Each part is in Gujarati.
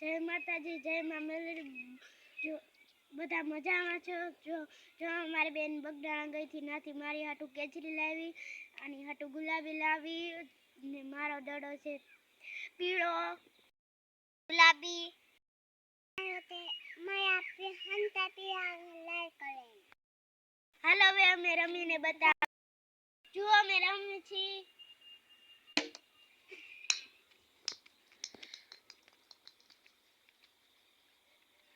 જય માતાજી જય મા મેલડી. જો બધા મજામાં છો? જો જો મારી બેન બગડાણા ગઈ હતી નાથી મારી હાટું કેચરી લાવી અને હાટું ગુલાબી લાવી ને મારો દડો છે પીળો. ગુલાબી. હાલો હવે અમે રમીને બતાવ જુઓ અમે રમીએ છીએ.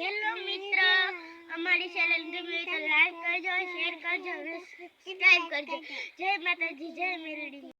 હેલો મિત્ર. અમારી ચેનલ ગમી તો લાઈક કરજો શેર કરજો અને સબસ્ક્રાઇબ કરજો. જય માતાજી, જય મેરડી.